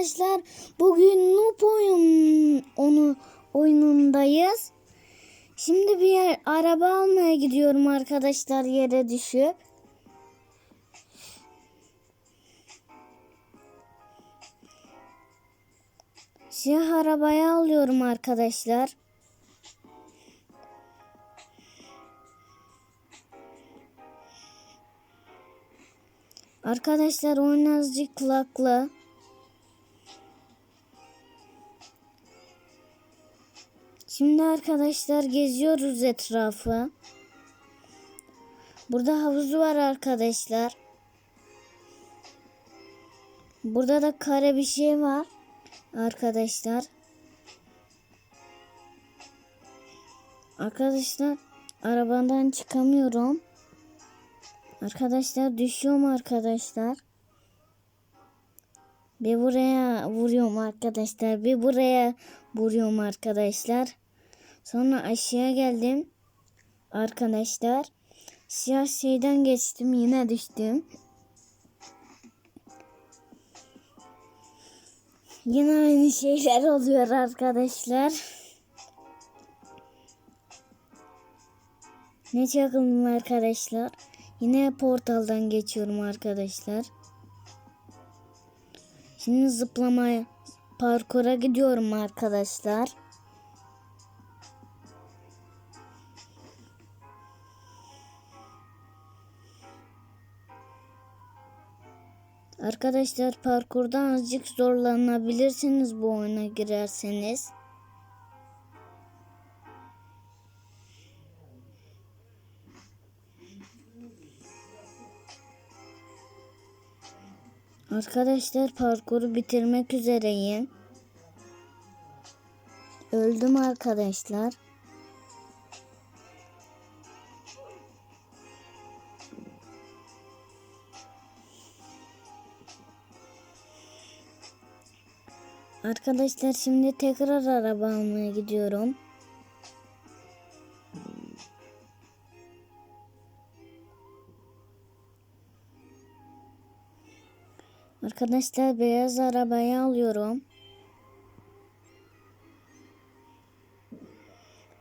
arkadaşlar. Bugün Noob oyun onu oyunundayız. Şimdi bir yer, araba almaya gidiyorum arkadaşlar yere düşüp. Siyah arabayı alıyorum arkadaşlar. Arkadaşlar oyun azıcık kulaklı. Şimdi arkadaşlar geziyoruz etrafı. Burada havuzu var arkadaşlar. Burada da kare bir şey var arkadaşlar. Arkadaşlar arabadan çıkamıyorum. Arkadaşlar düşüyorum arkadaşlar. Bir buraya vuruyorum arkadaşlar. Bir buraya vuruyorum arkadaşlar. Sonra aşağıya geldim. Arkadaşlar. Siyah şeyden geçtim. Yine düştüm. Yine aynı şeyler oluyor arkadaşlar. Ne çakıldım arkadaşlar. Yine portaldan geçiyorum arkadaşlar. Şimdi zıplamaya parkura gidiyorum arkadaşlar. Arkadaşlar parkurda azıcık zorlanabilirsiniz bu oyuna girerseniz. Arkadaşlar parkuru bitirmek üzereyim. Öldüm arkadaşlar. Arkadaşlar şimdi tekrar araba almaya gidiyorum. Arkadaşlar beyaz arabayı alıyorum.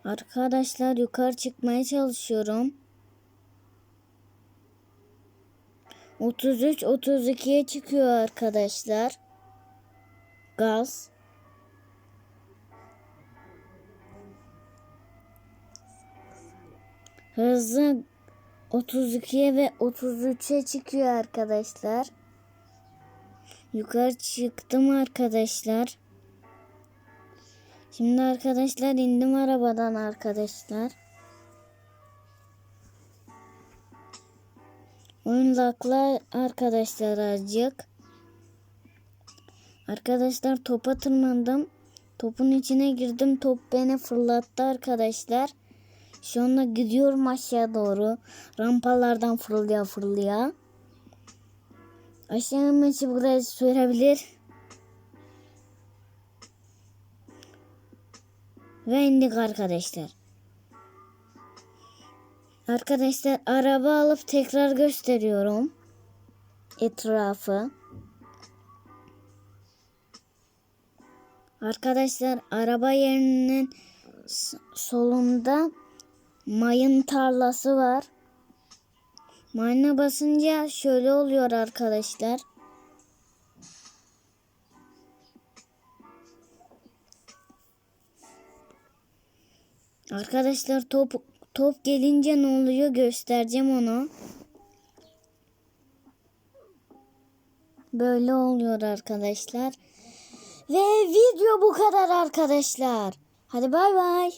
Arkadaşlar yukarı çıkmaya çalışıyorum. 33 32'ye çıkıyor arkadaşlar. Gaz. Hızı 32'ye ve 33'e çıkıyor arkadaşlar. Yukarı çıktım arkadaşlar. Şimdi arkadaşlar indim arabadan arkadaşlar. Oyun lakla arkadaşlar azıcık. Arkadaşlar topa tırmandım. Topun içine girdim. Top beni fırlattı arkadaşlar. Şu anda gidiyorum aşağı doğru. Rampalardan fırlaya fırlaya. Aşağı inmesi buraya sürebilir. Ve indik arkadaşlar. Arkadaşlar araba alıp tekrar gösteriyorum. Etrafı. Arkadaşlar araba yerinin solunda mayın tarlası var. Mayına basınca şöyle oluyor arkadaşlar. Arkadaşlar top top gelince ne oluyor göstereceğim onu. Böyle oluyor arkadaşlar. Ve video bu kadar arkadaşlar. Hadi bay bay.